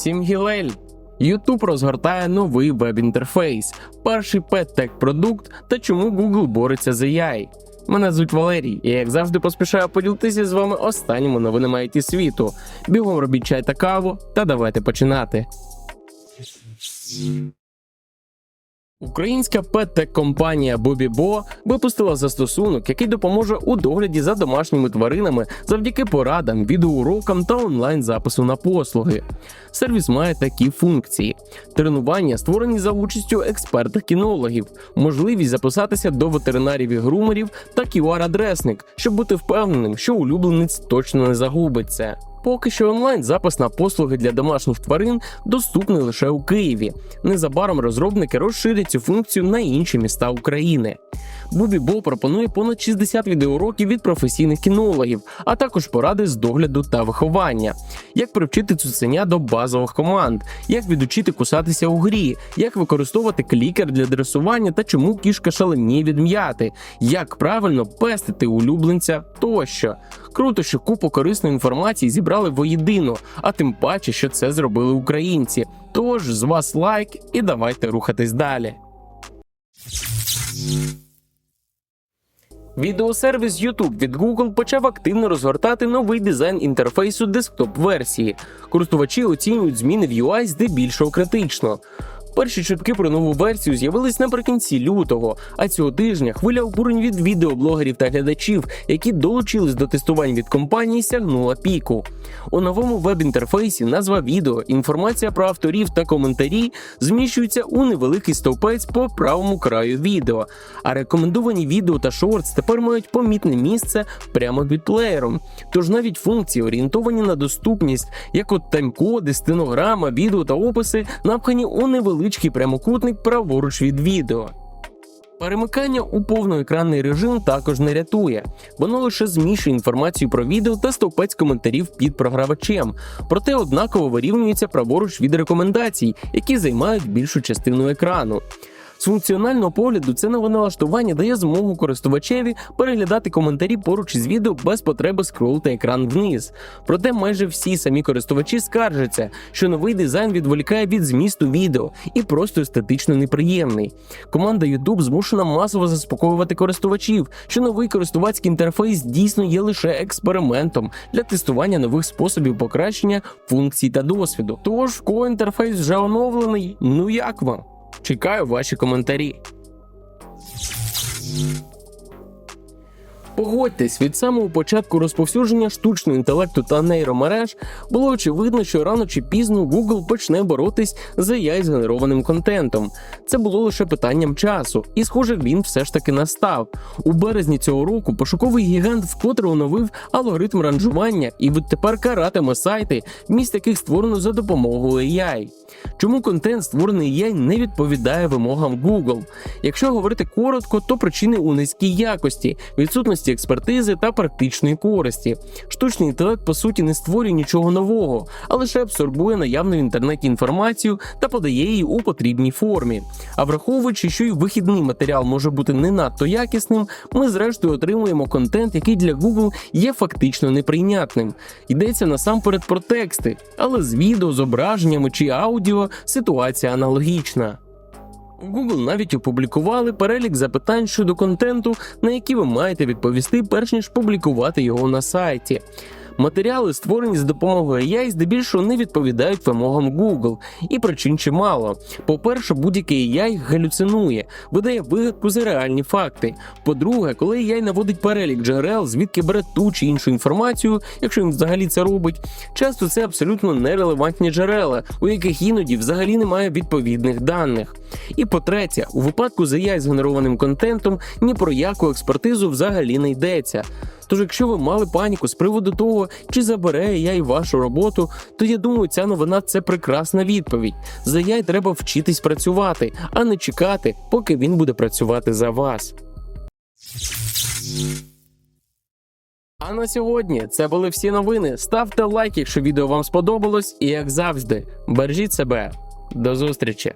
Сімгілель. YouTube розгортає новий веб-інтерфейс, перший петтек продукт та чому Google бореться з AI. Мене звуть Валерій, і як завжди поспішаю поділитися з вами останніми новинами IT світу. Бігом робіть чай та каву, та давайте починати. Українська петтек компанія Bobibо випустила застосунок, який допоможе у догляді за домашніми тваринами завдяки порадам, відеоурокам та онлайн запису на послуги. Сервіс має такі функції: тренування, створені за участю експертів-кінологів, можливість записатися до ветеринарів і грумерів та QR-адресник, щоб бути впевненим, що улюбленець точно не загубиться. Поки що онлайн запис на послуги для домашніх тварин доступний лише у Києві. Незабаром розробники розширять цю функцію на інші міста України. Бубібо пропонує понад 60 відеоуроків від професійних кінологів, а також поради з догляду та виховання, як привчити цуценя до базових команд, як відучити кусатися у грі, як використовувати клікер для дресування та чому кішка шаленіє від м'яти, як правильно пестити улюбленця тощо. Круто, що купу корисної інформації зібрали воєдино, а тим паче, що це зробили українці. Тож з вас лайк і давайте рухатись далі. Відеосервіс YouTube від Google почав активно розгортати новий дизайн інтерфейсу десктоп-версії. Користувачі оцінюють зміни в UI здебільшого критично. Перші чутки про нову версію з'явились наприкінці лютого, а цього тижня хвиля обурень від відеоблогерів та глядачів, які долучились до тестувань від компанії, сягнула піку. У новому веб-інтерфейсі назва відео, інформація про авторів та коментарі зміщуються у невеликий стовпець по правому краю відео. А рекомендовані відео та шортс тепер мають помітне місце прямо під плеєром. Тож навіть функції, орієнтовані на доступність, як от таймкоди, стенограма, відео та описи, напхані у невеличкий прямокутник праворуч від відео. Перемикання у повноекранний режим також не рятує, воно лише змішує інформацію про відео та стовпець коментарів під програвачем, проте однаково вирівнюється праворуч від рекомендацій, які займають більшу частину екрану. З функціонального погляду це нове налаштування дає змогу користувачеві переглядати коментарі поруч із відео без потреби скролити екран вниз. Проте майже всі самі користувачі скаржаться, що новий дизайн відволікає від змісту відео і просто естетично неприємний. Команда YouTube змушена масово заспокоювати користувачів, що новий користувацький інтерфейс дійсно є лише експериментом для тестування нових способів покращення функцій та досвіду. Тож, в інтерфейс вже оновлений, ну як вам? Чекаю ваші коментарі. Погодьтесь, від самого початку розповсюдження штучного інтелекту та нейромереж було очевидно, що рано чи пізно Google почне боротись з ai згенерованим контентом. Це було лише питанням часу, і, схоже, він все ж таки настав. У березні цього року пошуковий гігант вкотре оновив алгоритм ранжування і відтепер каратиме сайти, вміст яких створено за допомогою AI. Чому контент, створений AI, не відповідає вимогам Google? Якщо говорити коротко, то причини у низькій якості, відсутності експертизи та практичної користі. Штучний інтелект по суті не створює нічого нового, а лише абсорбує наявну в інтернеті інформацію та подає її у потрібній формі. А враховуючи, що й вихідний матеріал може бути не надто якісним, ми зрештою отримуємо контент, який для Google є фактично неприйнятним. Йдеться насамперед про тексти, але з відео, зображеннями чи аудіо ситуація аналогічна. Google навіть опублікували перелік запитань щодо контенту, на які ви маєте відповісти, перш ніж публікувати його на сайті. Матеріали, створені з допомогою AI, здебільшого не відповідають вимогам Google, і причин чимало. По-перше, будь-який AI галюцинує, видає вигадку за реальні факти. По-друге, коли AI наводить перелік джерел, звідки бере ту чи іншу інформацію, якщо він взагалі це робить, часто це абсолютно нерелевантні джерела, у яких іноді взагалі немає відповідних даних. І по-третє, у випадку з AI згенерованим контентом ні про яку експертизу взагалі не йдеться. Тож, якщо ви мали паніку з приводу того, чи забере AI вашу роботу, то я думаю, ця новина це прекрасна відповідь. За AI треба вчитись працювати, а не чекати, поки він буде працювати за вас. А на сьогодні це були всі новини. Ставте лайк, якщо відео вам сподобалось, і як завжди, бережіть себе. До зустрічі!